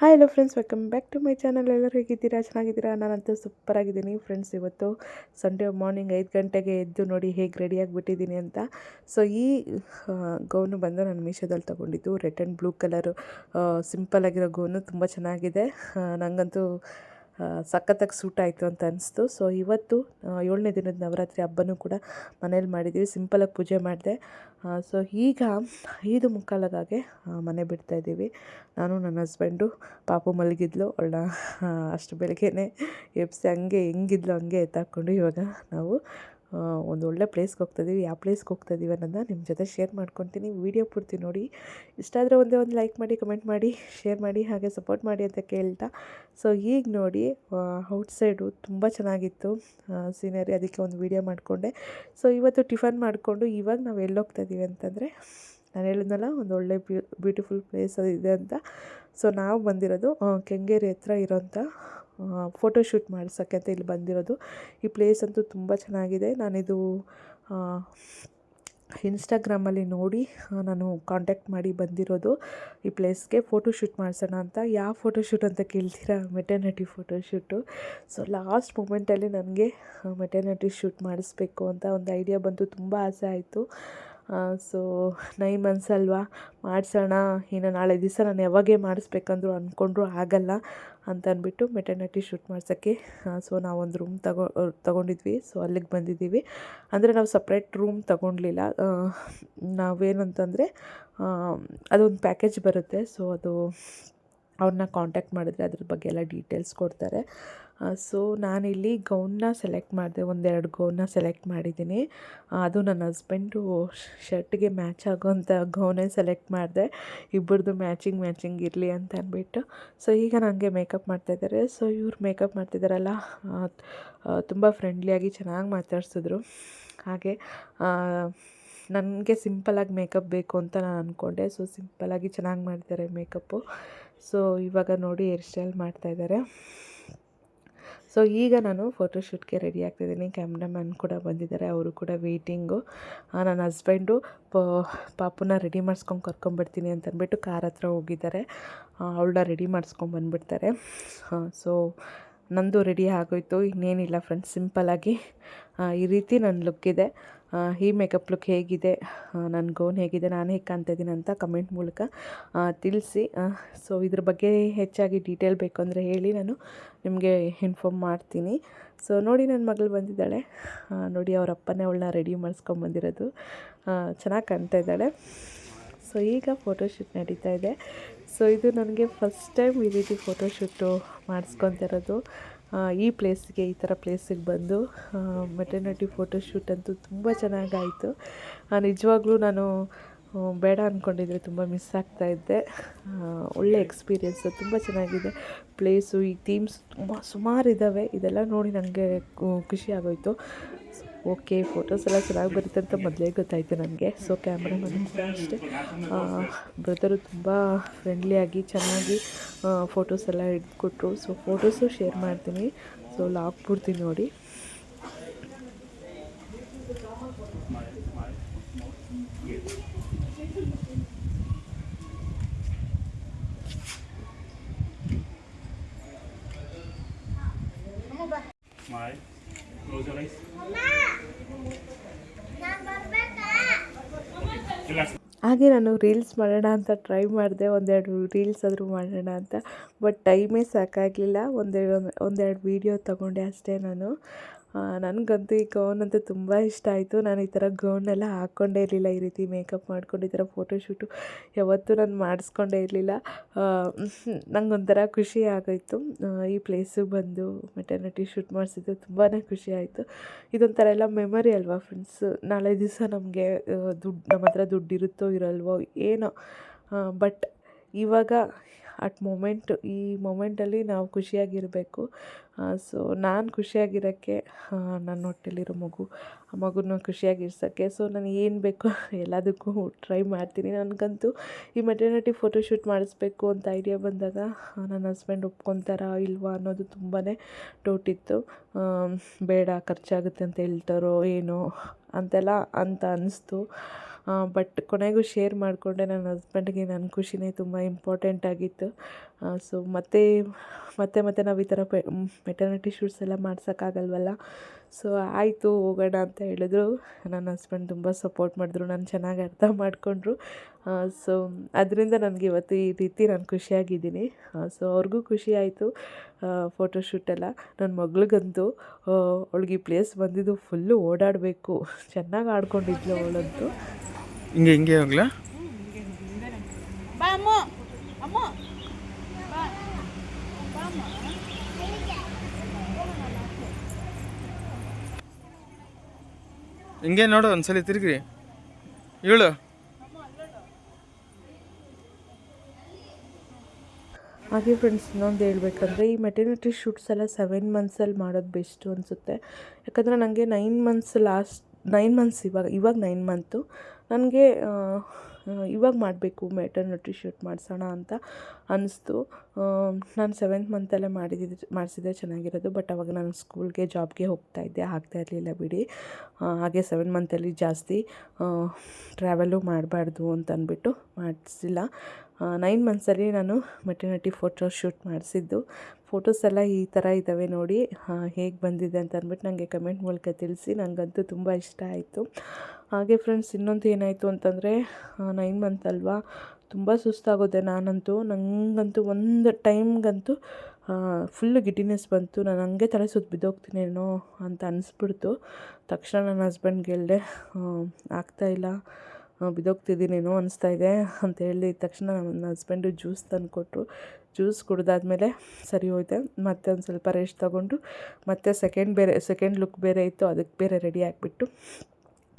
Hi hello friends welcome back to my channel ಎಲ್ಲರೂ ಹೇಗಿದ್ದೀರಾ? ಚೆನ್ನಾಗಿದ್ದೀರಾ? ನಾನಂತೂ ಸೂಪರಾಗಿದ್ದೀನಿ ಫ್ರೆಂಡ್ಸ್ ಇವತ್ತು ಸಂಡೇ ಮಾರ್ನಿಂಗ್ ಐದು ಗಂಟೆಗೆ ಎದ್ದು ನೋಡಿ ಹೇಗೆ ರೆಡಿಯಾಗಿಬಿಟ್ಟಿದ್ದೀನಿ ಅಂತ. ಸೊ ಈ ಗೌನು ಬಂದು ನಾನು ಮೀಶೋದಲ್ಲಿ ತೊಗೊಂಡಿದ್ದು red and blue colour simple ಆಗಿರೋ ಗೌನು ತುಂಬ ಚೆನ್ನಾಗಿದೆ. ನನಗಂತೂ ಸಖತ್ತಾಗಿ ಸೂಟ್ ಆಯಿತು ಅಂತ ಅನಿಸ್ತು. ಸೊ ಇವತ್ತು ಏಳನೇ ದಿನದ ನವರಾತ್ರಿ ಹಬ್ಬನೂ ಕೂಡ ಮನೇಲಿ ಮಾಡಿದ್ದೀವಿ ಸಿಂಪಲಾಗಿ ಪೂಜೆ ಮಾಡಿದೆ. ಸೊ ಈಗ ಐದು ಮುಕ್ಕಾಲಾಗೆ ಮನೆ ಬಿಡ್ತಾಯಿದ್ದೀವಿ ನಾನು, ನನ್ನ ಹಸ್ಬೆಂಡು ಪಾಪು ಮಲಗಿದ್ಲು. ಅವಳನ್ನ ಅಷ್ಟು ಬೆಳಗ್ಗೆನೇ ಎಬ್ಸಿ ಹಂಗೆ, ಹೆಂಗಿದ್ಲು ಹಂಗೆ ಎತ್ತಾಕೊಂಡು ಇವಾಗ ನಾವು ಒಂದು ಒಳ್ಳೆ ಪ್ಲೇಸ್ಗೆ ಹೋಗ್ತಾಯಿದ್ದೀವಿ ಯಾವ ಪ್ಲೇಸ್ಗೆ ಹೋಗ್ತಾಯಿದ್ದೀವಿ ಅನ್ನೋದನ್ನ ನಿಮ್ಮ ಜೊತೆ ಶೇರ್ ಮಾಡ್ಕೊತೀನಿ. ವೀಡಿಯೋ ಪೂರ್ತಿ ನೋಡಿ. ಇಷ್ಟ ಆದರೆ ಒಂದೇ ಒಂದು ಲೈಕ್ ಮಾಡಿ ಕಮೆಂಟ್ ಮಾಡಿ ಶೇರ್ ಮಾಡಿ, ಹಾಗೆ ಸಪೋರ್ಟ್ ಮಾಡಿ ಅಂತ ಕೇಳ್ತಾ. ಸೊ ಈಗ ನೋಡಿ ಔಟ್ಸೈಡು ತುಂಬ ಚೆನ್ನಾಗಿತ್ತು. ಸೀನರಿ ಅದಕ್ಕೆ ಒಂದು ವೀಡಿಯೋ ಮಾಡಿಕೊಂಡೆ. ಸೊ ಇವತ್ತು ಟಿಫನ್ ಮಾಡಿಕೊಂಡು ಇವಾಗ ನಾವು ಎಲ್ಲಿ ಹೋಗ್ತಾಯಿದ್ದೀವಿ ಅಂತಂದರೆ, ನಾನು ಹೇಳಿದ್ನಲ್ಲ, ಒಂದು ಒಳ್ಳೆ ಬ್ಯೂ ಬ್ಯೂಟಿಫುಲ್ ಪ್ಲೇಸ್ ಇದೆ ಅಂತ. ಸೊ ನಾವು ಬಂದಿರೋದು ಕೆಂಗೇರಿ ಹತ್ರ ಇರೋಂಥ ಫೋಟೋಶೂಟ್ ಮಾಡ್ಸೋಕ್ಕೆ ಅಂತ ಇಲ್ಲಿ ಬಂದಿರೋದು. ಈ ಪ್ಲೇಸ್ ಅಂತೂ ತುಂಬ ಚೆನ್ನಾಗಿದೆ. ನಾನಿದು ಇನ್ಸ್ಟಾಗ್ರಾಮಲ್ಲಿ ನೋಡಿ ನಾನು ಕಾಂಟ್ಯಾಕ್ಟ್ ಮಾಡಿ ಬಂದಿರೋದು ಈ ಪ್ಲೇಸ್ಗೆ ಫೋಟೋಶೂಟ್ ಮಾಡಿಸೋಣ ಅಂತ. ಯಾವ ಫೋಟೋಶೂಟ್ ಅಂತ ಕೇಳ್ತೀರಾ? ಮೆಟರ್ನಿಟಿ ಫೋಟೋಶೂಟು ಸೊ ಲಾಸ್ಟ್ ಮೂಮೆಂಟಲ್ಲಿ ನನಗೆ ಮೆಟರ್ನಿಟಿ ಶೂಟ್ ಮಾಡಿಸ್ಬೇಕು ಅಂತ ಒಂದು ಐಡಿಯಾ ಬಂತು. ತುಂಬ ಆಸೆ ಆಯಿತು. ಸೊ ನೈನ್ ಮಂತ್ಸ್ ಅಲ್ವಾ? ಮಾಡಿಸೋಣ. ಇನ್ನು ನಾಳೆ ದಿವಸ ನಾನು ಯಾವಾಗೇ ಮಾಡಿಸ್ಬೇಕಂದ್ರೂ ಅಂದ್ಕೊಂಡ್ರು ಆಗಲ್ಲ ಅಂತ ಅಂದ್ಬಿಟ್ಟು ಮೆಟರ್ನಿಟಿ ಶೂಟ್ ಮಾಡ್ಸೋಕ್ಕೆ ಸೊ ನಾವೊಂದು ರೂಮ್ ತಗೊ, ತಗೊಂಡಿದ್ವಿ. ಸೊ ಅಲ್ಲಿಗೆ ಬಂದಿದ್ದೀವಿ. ಅಂದರೆ ನಾವು ಸಪ್ರೇಟ್ ರೂಮ್ ತೊಗೊಂಡ್ಲಿಲ್ಲ. ನಾವೇನಂತಂದರೆ ಅದೊಂದು ಪ್ಯಾಕೇಜ್ ಬರುತ್ತೆ. ಸೊ ಅದು ಅವ್ರನ್ನ ಕಾಂಟ್ಯಾಕ್ಟ್ ಮಾಡಿದ್ರೆ ಅದ್ರ ಬಗ್ಗೆ ಎಲ್ಲ ಡೀಟೇಲ್ಸ್ ಕೊಡ್ತಾರೆ. ಸೊ ನಾನಿಲ್ಲಿ ಗೌನ್ನ ಸೆಲೆಕ್ಟ್ ಮಾಡಿದೆ, ಒಂದೆರಡು ಗೌನ್ನ ಸೆಲೆಕ್ಟ್ ಮಾಡಿದ್ದೀನಿ. ಅದು ನನ್ನ ಹಸ್ಬೆಂಡು ಶರ್ಟ್ಗೆ ಮ್ಯಾಚ್ ಆಗೋವಂಥ ಗೌನೇ ಸೆಲೆಕ್ಟ್ ಮಾಡಿದೆ. ಇಬ್ಬರದು ಮ್ಯಾಚಿಂಗ್ ಮ್ಯಾಚಿಂಗ್ ಇರಲಿ ಅಂತ ಅಂದ್ಬಿಟ್ಟು ಸೊ ಈಗ ನನಗೆ ಮೇಕಪ್ ಮಾಡ್ತಾಯಿದ್ದಾರೆ ಸೊ ಇವ್ರು ಮೇಕಪ್ ಮಾಡ್ತಿದ್ದಾರಲ್ಲ ತುಂಬ ಫ್ರೆಂಡ್ಲಿಯಾಗಿ ಚೆನ್ನಾಗಿ ಮಾತಾಡ್ಸಿದ್ರು. ಹಾಗೆ ನನಗೆ ಸಿಂಪಲಾಗಿ ಮೇಕಪ್ ಬೇಕು ಅಂತ ನಾನು ಅಂದ್ಕೊಂಡೆ ಸೊ ಸಿಂಪಲಾಗಿ ಚೆನ್ನಾಗಿ ಮಾಡ್ತಾರೆ ಮೇಕಪ್ಪು ಸೊ, ಇವಾಗ ನೋಡಿ ಹೇರ್ ಸ್ಟೈಲ್ ಮಾಡ್ತಾಯಿದ್ದಾರೆ ಸೊ, ಈಗ ನಾನು ಫೋಟೋಶೂಟ್ಗೆ ರೆಡಿ ಆಗ್ತಿದ್ದೀನಿ. ಕ್ಯಾಮ್ರಾಮ್ಯಾನ್ ಕೂಡ ಬಂದಿದ್ದಾರೆ, ಅವರು ಕೂಡ ವೆಯ್ಟಿಂಗು ನನ್ನ ಹಸ್ಬೆಂಡು ಪಾಪುನ ರೆಡಿ ಮಾಡಿಸ್ಕೊಂಡು ಕರ್ಕೊಂಬರ್ತೀನಿ ಅಂತ ಅಂದ್ಬಿಟ್ಟು ಕಾರ್ ಹತ್ರ ಹೋಗಿದ್ದಾರೆ. ಅವಳನ್ನ ರೆಡಿ ಮಾಡಿಸ್ಕೊಂಡು ಬಂದುಬಿಡ್ತಾರೆ. ಸೊ ನಂದು ರೆಡಿ ಆಗೋಯ್ತು. ಇನ್ನೇನಿಲ್ಲ ಫ್ರೆಂಡ್ಸ್ ಸಿಂಪಲ್ಲಾಗಿ ಈ ರೀತಿ ನನ್ನ ಲುಕ್ಕಿದೆ ಈ ಮೇಕಪ್ ಲುಕ್ ಹೇಗಿದೆ? ನನ್ನ ಗೋನ್ ಹೇಗಿದೆ? ನಾನು ಹೇಗೆ ಕಾಣ್ತಾ ಇದ್ದೀನಿ ಅಂತ ಕಮೆಂಟ್ ಮೂಲಕ ತಿಳಿಸಿ. ಸೊ ಇದ್ರ ಬಗ್ಗೆ ಹೆಚ್ಚಾಗಿ ಡೀಟೇಲ್ ಬೇಕು ಅಂದರೆ ಹೇಳಿ ನಾನು ನಿಮಗೆ ಇನ್ಫಾರ್ಮ್ ಮಾಡ್ತೀನಿ. ಸೊ ನೋಡಿ ನನ್ನ ಮಗಳು ಬಂದಿದ್ದಾಳೆ. ನೋಡಿ ಅವ್ರ ಅಪ್ಪನೇ ಅವಳನ್ನ ರೆಡಿ ಮಾಡಿಸ್ಕೊಂಬಂದಿರೋದು ಚೆನ್ನಾಗಿ ಕಾಣ್ತಾ ಇದ್ದಾಳೆ. ಸೊ ಈಗ ಫೋಟೋಶೂಟ್ ನಡೀತಾ ಇದೆ. ಸೊ ಇದು ನನಗೆ ಫಸ್ಟ್ ಟೈಮ್ ಈ ರೀತಿ ಫೋಟೋಶೂಟು ಮಾಡಿಸ್ಕೊತಿರೋದು. ಈ ಪ್ಲೇಸ್ಗೆ ಈ ಥರ ಪ್ಲೇಸಿಗೆ ಬಂದು ಮೆಟರ್ನಿಟಿ ಫೋಟೋಶೂಟ್ ಅಂತೂ ತುಂಬ ಚೆನ್ನಾಗಾಯಿತು. ನಿಜವಾಗ್ಲೂ ನಾನು ಬೇಡ ಅಂದ್ಕೊಂಡಿದ್ರೆ ತುಂಬ ಮಿಸ್ ಆಗ್ತಾ ಇದ್ದೆ. ಒಳ್ಳೆ ಎಕ್ಸ್ಪೀರಿಯೆನ್ಸು ತುಂಬ ಚೆನ್ನಾಗಿದೆ. ಪ್ಲೇಸು ಈ ಥೀಮ್ಸ್ ತುಂಬ ಸುಮಾರು ಇದ್ದಾವೆ ಇದೆಲ್ಲ ನೋಡಿ ನನಗೆ ಖುಷಿ ಆಗೋಯಿತು. ಓಕೆ ಫೋಟೋಸ್ ಎಲ್ಲ ಚೆನ್ನಾಗಿ ಬರುತ್ತೆ ಅಂತ ಮೊದಲೇ ಗೊತ್ತಾಯಿತು ನನಗೆ. ಸೊ ಕ್ಯಾಮ್ರಾಮನ್ ಕೂಡ ಅಷ್ಟೇ. ಬ್ರದರು ತುಂಬ ಫ್ರೆಂಡ್ಲಿಯಾಗಿ ಚೆನ್ನಾಗಿ ಫೋಟೋಸ್ ಎಲ್ಲ ಇಟ್ಕೊಟ್ರು ಸೊ ಫೋಟೋಸು ಶೇರ್ ಮಾಡ್ತೀನಿ. ಸೊ ಲಾಕ್ ಪೂರ್ತಿ ನೋಡಿ. ಹಾಗೆ ನಾನು ರೀಲ್ಸ್ ಮಾಡೋಣ ಅಂತ ಟ್ರೈ ಮಾಡಿದೆ, ಒಂದೆರಡು ರೀಲ್ಸ್ ಆದರೂ ಮಾಡೋಣ ಅಂತ. ಬಟ್ ಟೈಮೇ ಸಾಕಾಗಲಿಲ್ಲ. ಒಂದೆರಡು ಒಂದೆರಡು ವೀಡಿಯೋ ತೊಗೊಂಡೆ ಅಷ್ಟೇ ನಾನು. ನನಗಂತೂ ಈ ಗೌನ್ ಅಂತೂ ತುಂಬ ಇಷ್ಟ ಆಯಿತು. ನಾನು ಈ ಥರ ಗೌನೆಲ್ಲ ಹಾಕ್ಕೊಂಡೇ ಇರಲಿಲ್ಲ ಈ ರೀತಿ ಮೇಕಪ್ ಮಾಡ್ಕೊಂಡು, ಈ ಥರ ಫೋಟೋಶೂಟು ಯಾವತ್ತೂ ನಾನು ಮಾಡಿಸ್ಕೊಂಡೇ ಇರಲಿಲ್ಲ. ನನಗೊಂಥರ ಖುಷಿ ಆಗೋಯಿತು. ಈ ಪ್ಲೇಸಿಗೆ ಬಂದು ಮೆಟರ್ನಿಟಿ ಶೂಟ್ ಮಾಡಿಸಿದ್ದು ತುಂಬಾ ಖುಷಿ ಆಯಿತು. ಇದೊಂಥರ ಎಲ್ಲ ಮೆಮೊರಿ ಅಲ್ವಾ ಫ್ರೆಂಡ್ಸ್ ನಾಳೆ ದಿವಸ ನಮಗೆ ದುಡ್ಡು ನಮ್ಮ ಹತ್ರ ದುಡ್ಡಿರುತ್ತೋ ಇರಲ್ವೋ ಏನೋ. ಬಟ್ ಇವಾಗ ಅಟ್ ಮೊಮೆಂಟ್, ಈ ಮೊಮೆಂಟಲ್ಲಿ ನಾವು ಖುಷಿಯಾಗಿರಬೇಕು. ಸೊ ನಾನು ಖುಷಿಯಾಗಿರೋಕ್ಕೆ ನನ್ನ ಹೊಟ್ಟೆಲಿರೋ ಮಗು, ಆ ಮಗುನ ಖುಷಿಯಾಗಿರ್ಸೋಕ್ಕೆ. ಸೊ ನಾನು ಏನು ಬೇಕೋ ಎಲ್ಲದಕ್ಕೂ ಟ್ರೈ ಮಾಡ್ತೀನಿ. ನನಗಂತೂ ಈ ಮೆಟರ್ನಿಟಿ ಫೋಟೋಶೂಟ್ ಮಾಡಿಸ್ಬೇಕು ಅಂತ ಐಡಿಯಾ ಬಂದಾಗ ನನ್ನ ಹಸ್ಬೆಂಡ್ ಒಪ್ಕೊತಾರಾ ಇಲ್ವಾ ಅನ್ನೋದು ತುಂಬಾ ಡೌಟ್ ಇತ್ತು. ಬೇಡ, ಖರ್ಚಾಗುತ್ತೆ ಅಂತ ಹೇಳ್ತಾರೋ ಏನೋ ಅಂತೆಲ್ಲ ಅಂತ ಅನ್ನಿಸ್ತು ಬಟ್ ಕೊನೆಗೂ ಶೇರ್ ಮಾಡಿಕೊಂಡೆ. ನನ್ನ ಹಸ್ಬೆಂಡ್ಗೆ ನನ್ನ ಖುಷಿನೇ ತುಂಬ ಇಂಪಾರ್ಟೆಂಟ್ ಆಗಿತ್ತು. ಸೊ ಮತ್ತೆ ಮತ್ತೆ ಮತ್ತೆ ನಾವು ಈ ಥರ ಪೆ ಮೆಟರ್ನಿಟಿ ಶೂಟ್ಸ್ ಎಲ್ಲ ಮಾಡ್ಸೋಕ್ಕಾಗಲ್ವಲ್ಲ ಸೊ ಆಯಿತು ಹೋಗೋಣ ಅಂತ ಹೇಳಿದ್ರು. ನನ್ನ ಹಸ್ಬೆಂಡ್ ತುಂಬ ಸಪೋರ್ಟ್ ಮಾಡಿದ್ರು ನಾನು ಚೆನ್ನಾಗಿ ಅರ್ಥ ಮಾಡಿಕೊಂಡ್ರು. ಸೊ ಅದರಿಂದ ನನಗೆ ಇವತ್ತು ಈ ರೀತಿ ನಾನು ಖುಷಿಯಾಗಿದ್ದೀನಿ. ಸೊ ಅವ್ರಿಗೂ ಖುಷಿ ಆಯಿತು ಫೋಟೋಶೂಟೆಲ್ಲ ನನ್ನ ಮಗಳಿಗಂತೂ ಅವಳಿಗೆ ಈ ಪ್ಲೇಸ್ ಬಂದಿದ್ದು ಫುಲ್ಲು ಓಡಾಡಬೇಕು. ಚೆನ್ನಾಗಿ ಆಡ್ಕೊಂಡಿದ್ಲು ಅವಳಂತೂ. ಹಿಂಗೆ ಹಿಂಗೆ ಹೋಗ್ಲಾ ಬಾ ಅಮ್ಮ ಅಮ್ಮ ಬಾ ಬಾಮ್ಮ ಹಿಂಗೆ ನೋಡು ಒಂದ್ಸಲಿ ತಿರುಗಿ ಹೇಳು ಹಾಗೆ ಫ್ರೆಂಡ್ಸ್ ಇನ್ನೊಂದು ಹೇಳ್ಬೇಕಂದ್ರೆ ಈ ಮೆಟರ್ನಿಟಿ ಶೂಟ್ಸ್ ಎಲ್ಲ ಸೆವೆನ್ ಮಂತ್ಸಲ್ಲಿ ಮಾಡೋದು ಬೆಸ್ಟು ಅನಿಸುತ್ತೆ. ಯಾಕಂದರೆ ನನಗೆ nine months last nine months ಇವಾಗ ಇವಾಗ ನೈನ್ ಮಂತು ನನಗೆ ಇವಾಗ ಮಾಡಬೇಕು ಮೆಟರ್ನಿಟಿ ಶೂಟ್ ಮಾಡಿಸೋಣ ಅಂತ ಅನ್ನಿಸ್ತು ನಾನು ಸೆವೆಂತ್ ಮಂತಲ್ಲೇ ಮಾಡಿದ್ದು, ಮಾಡಿಸಿದ್ರೆ ಚೆನ್ನಾಗಿರೋದು ಬಟ್ ಅವಾಗ ನಾನು ಸ್ಕೂಲ್ಗೆ ಜಾಬ್ಗೆ ಹೋಗ್ತಾ ಇದ್ದೆ. ಆಗ್ತಾ ಇರಲಿಲ್ಲ ಬಿಡಿ. ಹಾಗೆ ಸೆವೆನ್ ಮಂತಲ್ಲಿ ಜಾಸ್ತಿ ಟ್ರಾವೆಲು ಮಾಡಬಾರ್ದು ಅಂತ ಅಂದ್ಬಿಟ್ಟು ಮಾಡಿಸಿಲ್ಲ. ನೈನ್ ಮಂತ್ಸಲ್ಲಿ ನಾನು ಮೆಟರ್ನಿಟಿ ಫೋಟೋ ಶೂಟ್ ಮಾಡಿಸಿದ್ದು. ಫೋಟೋಸ್ ಎಲ್ಲ ಈ ಥರ ಇದ್ದಾವೆ ನೋಡಿ ಹೇಗೆ ಬಂದಿದೆ ಅಂತ ಅಂದ್ಬಿಟ್ಟು ನನಗೆ ಕಮೆಂಟ್ ಮೂಲಕ ತಿಳಿಸಿ. ನನಗಂತೂ ತುಂಬ ಇಷ್ಟ ಆಯಿತು. ಹಾಗೆ ಫ್ರೆಂಡ್ಸ್ ಇನ್ನೊಂದು ಏನಾಯಿತು ಅಂತಂದರೆ ನೈನ್ ಮಂತ್ ಅಲ್ವಾ? ತುಂಬ ಸುಸ್ತಾಗೋದೆ ನಾನಂತೂ. ನನಗಂತೂ ಒಂದು ಟೈಮ್ಗಂತೂ ಫುಲ್ ಗಿಟ್ಟಿನೆಸ್ ಬಂತು. ನಾನು ಹಂಗೆ ತಲೆ ಸುತ್ತ ಬಿದ್ದೋಗ್ತೀನೇನೋ ಅಂತ ಅನಿಸ್ಬಿಡ್ತು. ತಕ್ಷಣ ನನ್ನ ಹಸ್ಬೆಂಡ್ಗೆ ಹೇಳಿದೆ ಆಗ್ತಾಯಿಲ್ಲ ಬಿದ್ದೋಗ್ತಿದ್ದೀನೇನೋ ಅನಿಸ್ತಾ ಇದೆ ಅಂತ ಹೇಳಿದ ತಕ್ಷಣ ನನ್ನ ಹಸ್ಬೆಂಡು ಜ್ಯೂಸ್ ತಂದು ಕೊಟ್ಟರು ಜ್ಯೂಸ್ ಕುಡಿದಾದ್ಮೇಲೆ ಸರಿ ಹೋಯ್ತೆ. ಮತ್ತೆ ಒಂದು ಸ್ವಲ್ಪ ರೆಸ್ಟ್ ತಗೊಂಡು, ಮತ್ತೆ ಸೆಕೆಂಡ್ ಬೇರೆ ಸೆಕೆಂಡ್ ಲುಕ್ ಬೇರೆ ಇತ್ತು. ಅದಕ್ಕೆ ಬೇರೆ ರೆಡಿ ಆಗಿಬಿಟ್ಟು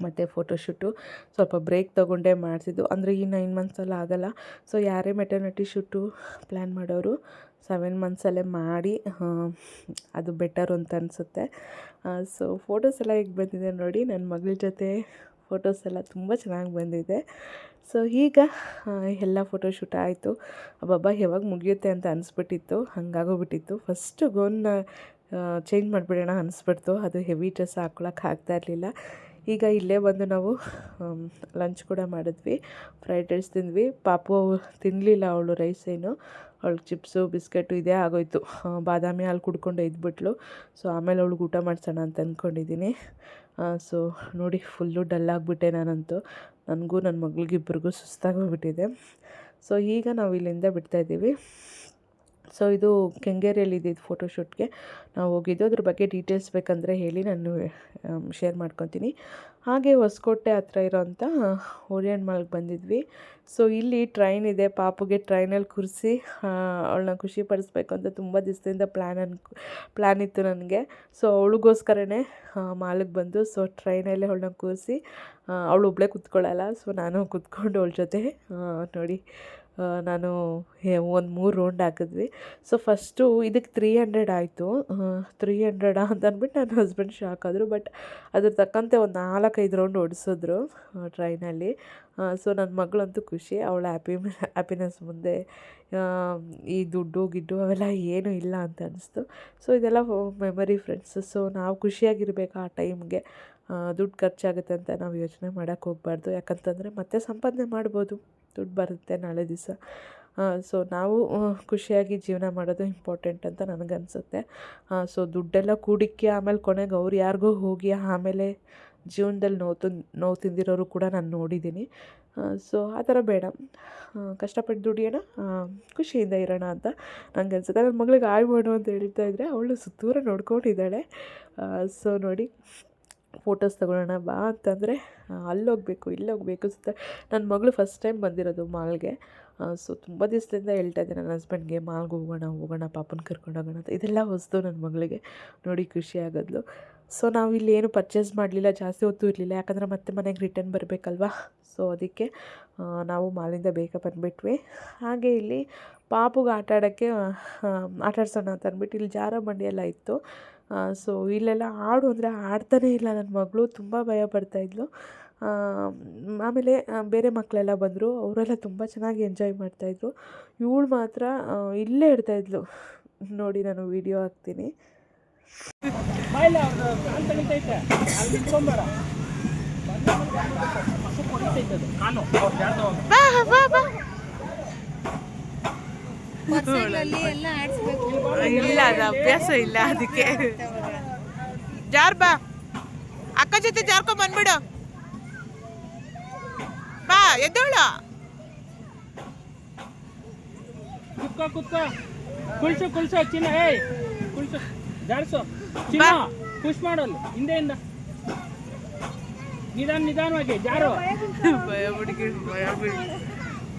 ಮತ್ತು ಫೋಟೋಶೂಟು ಸ್ವಲ್ಪ ಬ್ರೇಕ್ ತೊಗೊಂಡೇ ಮಾಡಿಸಿದ್ದು. ಅಂದರೆ ಈ ನೈನ್ ಮಂತ್ಸಲ್ಲಿ ಆಗೋಲ್ಲ. ಸೊ ಯಾರೇ ಮೆಟರ್ನಿಟಿ ಶೂಟು ಪ್ಲ್ಯಾನ್ ಮಾಡೋರು ಸೆವೆನ್ ಮಂತ್ಸಲ್ಲೇ ಮಾಡಿ ಅದು ಬೆಟರ್ ಅಂತ ಅನಿಸುತ್ತೆ. ಸೊ ಫೋಟೋಸ್ ಎಲ್ಲ ಹೇಗೆ ಬಂದಿದೆ ನೋಡಿ ನನ್ನ ಮಗಳ ಜೊತೆ ಫೋಟೋಸ್ ಎಲ್ಲ ತುಂಬ ಚೆನ್ನಾಗಿ ಬಂದಿದೆ. ಸೊ ಈಗ ಎಲ್ಲ ಫೋಟೋಶೂಟ್ ಆಯಿತು. ಅಬ್ಬಬ್ಬ, ಯಾವಾಗ ಮುಗಿಯುತ್ತೆ ಅಂತ ಅನಿಸ್ಬಿಟ್ಟಿತ್ತು. ಹಂಗಾಗೋಗ್ಬಿಟ್ಟಿತ್ತು. ಫಸ್ಟು ಗೋನ್ನ ಚೇಂಜ್ ಮಾಡಿಬಿಡೋಣ ಅನಿಸ್ಬಿಡ್ತು. ಅದು ಹೆವಿ ಡ್ರೆಸ್ ಹಾಕ್ಕೊಳಕ್ಕೆ ಆಗ್ತಾ ಇರಲಿಲ್ಲ. ಈಗ ಇಲ್ಲೇ ಬಂದು ನಾವು ಲಂಚ್ ಕೂಡ ಮಾಡಿದ್ವಿ. ಫ್ರೈಡ್ ರೈಸ್ ತಿಂದ್ವಿ. ಪಾಪು ತಿನ್ನಲಿಲ್ಲ ಅವಳು ರೈಸ್ ಏನು. ಅವಳು ಚಿಪ್ಸು ಬಿಸ್ಕೆಟು ಇದೇ ಆಗೋಯ್ತು. ಬಾದಾಮಿ ಹಾಲು ಕುಡ್ಕೊಂಡು ಇದ್ಬಿಟ್ಲು. ಸೊ ಆಮೇಲೆ ಅವಳಿಗೆ ಊಟ ಮಾಡಿಸೋಣ ಅಂತ ಅಂದ್ಕೊಂಡಿದ್ದೀನಿ ಸೊ ನೋಡಿ ಫುಲ್ಲು ಡಲ್ ಆಗಿಬಿಟ್ಟೆ ನಾನಂತೂ. ನನಗೂ ನನ್ನ ಮಗಳಿಗಿಬ್ಬರಿಗೂ ಸುಸ್ತಾಗೋಗ್ಬಿಟ್ಟಿದೆ ಸೊ ಈಗ ನಾವು ಇಲ್ಲಿಂದ ಬಿಡ್ತಾಯಿದ್ದೀವಿ ಸೊ ಇದು ಕೆಂಗೇರಿಯಲ್ಲಿ ಫೋಟೋಶೂಟ್ಗೆ ನಾವು ಹೋಗಿದ್ದು, ಅದ್ರ ಬಗ್ಗೆ ಡೀಟೇಲ್ಸ್ ಬೇಕಂದರೆ ಹೇಳಿ ನಾನು ಶೇರ್ ಮಾಡ್ಕೊತೀನಿ. ಹಾಗೆ ಹೊಸಕೋಟೆ ಹತ್ರ ಇರೋಂಥ ಓರಿಯನ್ ಮಾಲ್ಗೆ ಬಂದಿದ್ವಿ. ಸೊ ಇಲ್ಲಿ ಟ್ರೈನ್ ಇದೆ. ಪಾಪುಗೆ ಟ್ರೈನಲ್ಲಿ ಕೂರಿಸಿ ಅವಳನ್ನ ಖುಷಿಪಡಿಸ್ಬೇಕು ಅಂತ ತುಂಬ ದಿವಸದಿಂದ ಪ್ಲ್ಯಾನ್ ಅನ್ ಪ್ಲ್ಯಾನ್ ಇತ್ತು ನನಗೆ. ಸೊ ಅವಳಿಗೋಸ್ಕರನೇ ಮಾಲಿಗೆ ಬಂದು ಸೊ ಟ್ರೈನಲ್ಲೇ ಅವಳನ್ನ ಕೂರಿಸಿ ಅವಳು ಒಬ್ಬಳೇ ಕೂತ್ಕೊಳ್ಳಲ್ಲ ಸೊ ನಾನು ಕೂತ್ಕೊಂಡು ಅವಳ ಜೊತೆ ನೋಡಿ ನಾನು ಒಂದು ಮೂರು ರೌಂಡ್ ಹಾಕಿದ್ವಿ. ಸೊ ಫಸ್ಟು ಇದಕ್ಕೆ ತ್ರೀ ಹಂಡ್ರೆಡ್ ಆಯಿತು. ತ್ರೀ ಹಂಡ್ರೆಡಾ ಅಂತ ಅಂದ್ಬಿಟ್ಟು ನನ್ನ ಹಸ್ಬೆಂಡ್ ಶಾಕ್ ಆದರು ಬಟ್ ಅದ್ರ ತಕ್ಕಂತೆ ಒಂದು ನಾಲ್ಕೈದು ರೌಂಡ್ ಓಡಿಸಿದ್ರು ಟ್ರೈನಲ್ಲಿ ಸೊ ನನ್ನ ಮಗಳಂತೂ ಖುಷಿ. ಅವಳ ಹ್ಯಾಪಿ ಹ್ಯಾಪಿನೆಸ್ ಮುಂದೆ ಈ ದುಡ್ಡು, ಗಿಡ್ಡು ಅವೆಲ್ಲ ಏನೂ ಇಲ್ಲ ಅಂತ ಅನಿಸ್ತು. ಸೊ ಇದೆಲ್ಲ ಮೆಮರಿ ಫ್ರೆಂಡ್ಸ್ ಸೊ ನಾವು ಖುಷಿಯಾಗಿರ್ಬೇಕು ಆ ಟೈಮ್ಗೆ ದುಡ್ಡು ಖರ್ಚಾಗುತ್ತೆ ಅಂತ ನಾವು ಯೋಚನೆ ಮಾಡೋಕ್ಕೆ ಹೋಗಬಾರ್ದು. ಯಾಕಂತಂದರೆ ಮತ್ತೆ ಸಂಪಾದನೆ ಮಾಡ್ಬೋದು. ದುಡ್ಡು ಬರುತ್ತೆ ನಾಳೆ ದಿವಸ. ಸೊ ನಾವು ಖುಷಿಯಾಗಿ ಜೀವನ ಮಾಡೋದು ಇಂಪಾರ್ಟೆಂಟ್ ಅಂತ ನನಗನ್ಸುತ್ತೆ. ಸೊ ದುಡ್ಡೆಲ್ಲ ಕೂಡಿಕ್ಕಿ ಆಮೇಲೆ ಕೊನೆಗೆ ಅವ್ರು ಯಾರಿಗೋ ಹೋಗಿ ಆಮೇಲೆ ಜೀವನದಲ್ಲಿ ನೋವು ನೋವು ತಿಂದಿರೋರು ಕೂಡ ನಾನು ನೋಡಿದ್ದೀನಿ. ಸೊ ಆ ಥರ ಬೇಡ. ಕಷ್ಟಪಟ್ಟು ದುಡಿಯೋಣ ಖುಷಿಯಿಂದ ಇರೋಣ ಅಂತ ನನಗೆ ಅನ್ಸುತ್ತೆ ನನ್ನ ಮಗಳಿಗೆ ಆಯ್ ಮಾಡು ಅಂತ ಹೇಳ್ತಾ ಇದ್ದರೆ ಅವಳು ಸುತ್ತೂರ ನೋಡ್ಕೊಂಡಿದ್ದಾಳೆ. ಸೊ ನೋಡಿ. ಫೋಟೋಸ್ ತಗೊಳ್ಳೋಣ ಬಾ ಅಂತಂದರೆ ಅಲ್ಲೋಗಬೇಕು, ಇಲ್ಲೋಗಬೇಕು ಸುತ್ತ ನನ್ನ ಮಗಳು ಫಸ್ಟ್ ಟೈಮ್ ಬಂದಿರೋದು ಮಾಲ್ಗೆ. ಸೊ ತುಂಬ ದಿವಸದಿಂದ ಹೇಳ್ತಾ ಇದ್ದೆ ನನ್ನ ಹಸ್ಬೆಂಡ್ಗೆ ಮಾಲ್ಗೆ ಹೋಗೋಣ ಹೋಗೋಣ, ಪಾಪನ ಕರ್ಕೊಂಡು ಹೋಗೋಣ ಅಂತ. ಇದೆಲ್ಲ ಹೊಸ್ತು ನನ್ನ ಮಗಳಿಗೆ. ನೋಡಿ, ಖುಷಿ ಆಗೋದ್ಲು ಸೊ ನಾವು ಇಲ್ಲಿ ಏನು ಪರ್ಚೇಸ್ ಮಾಡಲಿಲ್ಲ, ಜಾಸ್ತಿ ಹೊತ್ತು ಇರಲಿಲ್ಲ. ಯಾಕಂದರೆ ಮತ್ತೆ ಮನೆಗೆ ರಿಟರ್ನ್ ಬರಬೇಕಲ್ವಾ? ಸೊ ಅದಕ್ಕೆ ನಾವು ಮಾಲಿಂದ ಬೇಗ ಬಂದುಬಿಟ್ವಿ. ಹಾಗೆ ಇಲ್ಲಿ ಪಾಪುಗೆ ಆಟ ಆಡೋಕ್ಕೆ ಆಟಾಡ್ಸೋಣ ಅಂತ ಅಂದ್ಬಿಟ್ಟು ಇಲ್ಲಿ ಜಾರ ಬಂಡಿ ಎಲ್ಲ ಇತ್ತು. ಸೊ ಇಲ್ಲೆಲ್ಲ ಆಡು ಅಂದರೆ ಆಡ್ತಾನೇ ಇಲ್ಲ ನನ್ನ ಮಗಳು ತುಂಬ ಭಯ ಪಡ್ತಾಯಿದ್ಲು ಆ, ಆಮೇಲೆ ಬೇರೆ ಮಕ್ಕಳೆಲ್ಲ ಬಂದರು ಅವರೆಲ್ಲ ತುಂಬ ಚೆನ್ನಾಗಿ ಎಂಜಾಯ್ ಮಾಡ್ತಾಯಿದ್ರು ಇವಳು ಮಾತ್ರ ಇಲ್ಲೇ ಇಡ್ತಾಯಿದ್ಲು ನೋಡಿ ನಾನು ವಿಡಿಯೋ ಹಾಕ್ತೀನಿ. ಬಾ ಬಾ ಬಾ. ಇಲ್ಲ ಅದು ಅಭ್ಯಾಸ ಇಲ್ಲ ಅದಕ್ಕೆ. ಜಾರ್ ಬಾ. ಅಕ್ಕ ಜೊತೆ ಜಾರ್ಕೊಂಡ್ ಬಂದ್ಬಿಡು. ಬಾ ಎದ್ದೋಳ. ಕುತ್ಕೋ ಕುತ್ಕೋ. ಕುಳ್ಸು ಕುಳ್ಸು ಚಿನ್ನ. ಏಯ್ ಕುಳ್ಸು. ಜಾಡ್ಸು ಚಿನ್ನ ಪುಷ್ ಮಾಡಲ್ಲ ಹಿಂದೆಯಿಂದ. ನಿಧಾನ ನಿಧಾನವಾಗಿ ಜಾರು. ಭಯ ಹುಡುಗಿ ಭಯ ಬಿಡಿ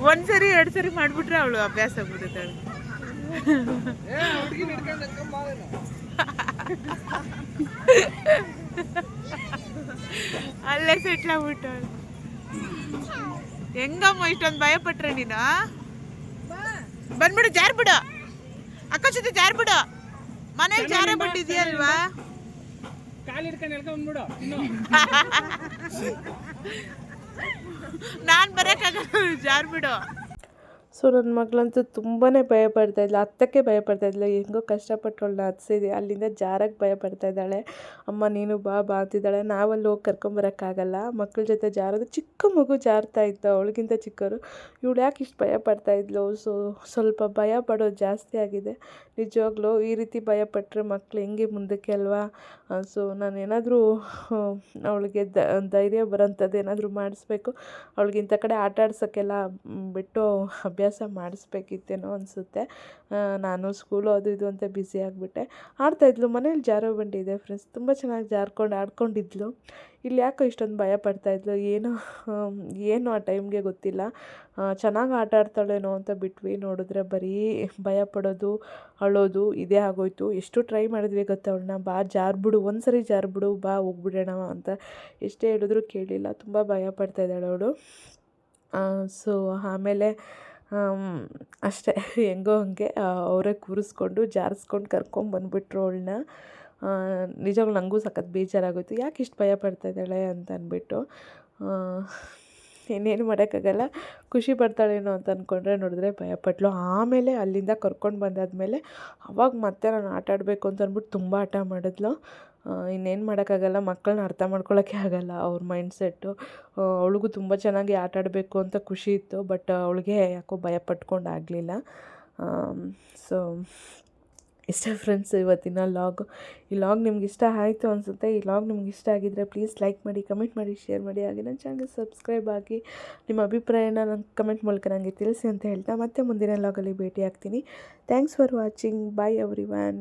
ಒಂದ್ಸರಿ ಎರಡ್ ಸರಿ ಮಾಡ್ಬಿಟ್ರೆ ಅವಳು ಅಭ್ಯಾಸ ಆಗ್ಬಿಡುತ್ತೆ ಅಲ್ಲೇ ಸೆಟ್ಲ್ ಆಗ್ಬಿಟ್ಟು ಹೆಂಗಮ್ಮ ಇಷ್ಟೊಂದು ಭಯ ಪಟ್ರೆ ನೀನು ಬಂದ್ಬಿಡು ಜಾರ್ ಬಿಡು. ಅಕ್ಕ ಜೊತೆ ಜಾರ್ ಬಿಡು. ಮನೇಲಿ ಜಾರ ಬಿಟ್ಟಿದ್ಯಲ್ವಾ ಕಾಲು ಜಾರ್ಬಿಡು ನಾನು ಬರೋಕ್ಕಾಗಲ್ಲ ಜಾರ್ ಬಿಡು. ಸೊ ನನ್ನ ಮಗಳಂತೂ ತುಂಬಾ ಭಯ ಪಡ್ತಾ ಇದ್ಲು. ಹತ್ತಕ್ಕೆ ಭಯ ಪಡ್ತಾ ಇದ್ಲು. ಹೆಂಗೋ ಕಷ್ಟಪಟ್ಟು ಅವಳನ್ನ ಹತ್ಸಿದೆ. ಅಲ್ಲಿಂದ ಜಾರಕ್ಕೆ ಭಯ ಪಡ್ತಾ ಇದ್ದಾಳೆ. ಅಮ್ಮ, ನೀನು ಬಾ ಬಾ, ಅಂತಿದ್ದಾಳೆ. ನಾವಲ್ಲಿ ಹೋಗಿ ಕರ್ಕೊಂಬರೋಕ್ಕಾಗಲ್ಲ ಮಕ್ಕಳ ಜೊತೆ ಜಾರೋದು ಚಿಕ್ಕ ಮಗು ಜಾರ್ತಾ ಇತ್ತು. ಅವಳಿಗಿಂತ ಚಿಕ್ಕವರು. ಇವಳು ಯಾಕೆ ಇಷ್ಟು ಭಯ ಪಡ್ತಾ ಇದ್ಲು? ಸೊ, ಸ್ವಲ್ಪ ಭಯ ಪಡೋದು ಜಾಸ್ತಿ ಆಗಿದೆ. ನಿಜವಾಗ್ಲೂ ಈ ರೀತಿ ಭಯ ಪಟ್ಟರೆ ಮಕ್ಳು ಹೆಂಗೆ ಮುಂದಕ್ಕೆ ಅಲ್ವಾ? ಸೊ, ನಾನು ಏನಾದರೂ, ಅವಳಿಗೆ ಧೈರ್ಯ ಬರೋಂಥದ್ದು ಏನಾದರೂ ಮಾಡಿಸ್ಬೇಕು. ಅವಳಿಗೆ ಇಂಥ ಕಡೆ ಆಟ ಆಡ್ಸೋಕ್ಕೆಲ್ಲ ಬಿಟ್ಟು ಅಭ್ಯಾಸ ಮಾಡಿಸ್ಬೇಕಿತ್ತೇನೋ ಅನಿಸುತ್ತೆ. ನಾನು ಸ್ಕೂಲು ಅದು ಇದು ಅಂತ ಬ್ಯುಸಿ ಆಗಿಬಿಟ್ಟೆ. ಆಡ್ತಾಯಿದ್ಲು ಮನೇಲಿ ಜಾರೋ ಬಂಡಿ ಇದೆ ಫ್ರೆಂಡ್ಸ್ ತುಂಬ ಚೆನ್ನಾಗಿ ಜಾರ್ಕೊಂಡು ಆಡ್ಕೊಂಡಿದ್ಲು. ಇಲ್ಲಿ ಯಾಕೋ ಇಷ್ಟೊಂದು ಭಯ ಪಡ್ತಾಯಿದ್ಲು ಏನು ಏನು ಆ ಟೈಮ್ಗೆ ಗೊತ್ತಿಲ್ಲ. ಚೆನ್ನಾಗಿ ಆಟ ಆಡ್ತಾಳೇನೋ ಅಂತ ಬಿಟ್ವಿ. ನೋಡಿದ್ರೆ ಬರೀ ಭಯ ಪಡೋದು ಅಳೋದು ಇದೇ ಆಗೋಯ್ತು. ಎಷ್ಟು ಟ್ರೈ ಮಾಡಿದ್ವಿ ಗೊತ್ತಾ ಅವಳನ್ನ? ಬಾ ಜಾರ್ಬಿಡು ಒಂದು ಸರಿ ಜಾರ್ಬಿಡು ಬಾ ಹೋಗ್ಬಿಡೋಣ ಅಂತ. ಎಷ್ಟೇ ಹೇಳಿದ್ರು ಕೇಳಿಲ್ಲ. ತುಂಬ ಭಯ ಪಡ್ತಾಯಿದ್ದಾಳೆ ಅವಳು. ಸೊ ಆಮೇಲೆ ಆಮ್, ಅಷ್ಟೇ. ಹೆಂಗೋ ಹಂಗೆ ಅವರೇ ಕೂರಿಸ್ಕೊಂಡು, ಜಾರಿಸ್ಕೊಂಡು ಕರ್ಕೊಂಬಂದ್ಬಿಟ್ರು ಅವಳನ್ನ. ನಿಜವಾಗ್ಲೂ ನನಗೂ ಸಖತ್ ಬೇಜಾರಾಗೋಯ್ತು. ಯಾಕೆ ಇಷ್ಟು ಭಯ ಪಡ್ತಾ ಇದ್ದಾಳೆ ಅಂತ ಅಂದ್ಬಿಟ್ಟು ಇನ್ನೇನು ಮಾಡೋಕ್ಕಾಗಲ್ಲ. ಖುಷಿ ಪಡ್ತಾಳೇನೋ ಅಂತ ಅಂದ್ಕೊಂಡ್ರೆ ನೋಡಿದ್ರೆ ಭಯಪಟ್ಲು ಆಮೇಲೆ ಅಲ್ಲಿಂದ ಕರ್ಕೊಂಡು ಬಂದಾದಮೇಲೆ ಅವಾಗ ಮತ್ತೆ ನಾನು ಆಟ ಆಡಬೇಕು ಅಂತ ಅಂದ್ಬಿಟ್ಟು ತುಂಬ ಆಟ ಮಾಡಿದ್ಲು. ಇನ್ನೇನು ಮಾಡೋಕ್ಕಾಗಲ್ಲ ಮಕ್ಕಳನ್ನ ಅರ್ಥ ಮಾಡ್ಕೊಳ್ಳೋಕ್ಕೆ ಆಗಲ್ಲ ಅವ್ರ ಮೈಂಡ್ಸೆಟ್ಟು ಅವಳಿಗೂ ತುಂಬ ಚೆನ್ನಾಗಿ ಆಟ ಆಡಬೇಕು ಅಂತ ಖುಷಿ ಇತ್ತು ಬಟ್ ಅವಳಿಗೆ ಯಾಕೋ ಭಯ ಪಟ್ಕೊಂಡು ಆಗಲಿಲ್ಲ. ಸೊ ಇಷ್ಟೇ ಫ್ರೆಂಡ್ಸ್ ಇವತ್ತಿನ ಲಾಗ್ ಈ ಲಾಗ್ ನಿಮ್ಗೆ ಇಷ್ಟ ಆಯಿತು ಅನಿಸುತ್ತೆ, ಈ ಲಾಗ್ ನಿಮ್ಗೆ ಇಷ್ಟ ಆಗಿದ್ದರೆ ಪ್ಲೀಸ್ ಲೈಕ್ ಮಾಡಿ ಕಮೆಂಟ್ ಮಾಡಿ ಶೇರ್ ಮಾಡಿ, ಹಾಗೆ ನನ್ನ ಚಾನಲ್ ಸಬ್ಸ್ಕ್ರೈಬ್ ಆಗಿ ನಿಮ್ಮ ಅಭಿಪ್ರಾಯನ ನಂಗೆ ಕಮೆಂಟ್ ಮೂಲಕ ನನಗೆ ತಿಳಿಸಿ ಅಂತ ಹೇಳ್ತಾ ಮತ್ತೆ ಮುಂದಿನ ಲಾಗಲ್ಲಿ ಭೇಟಿ ಆಗ್ತೀನಿ thanks for watching bye everyone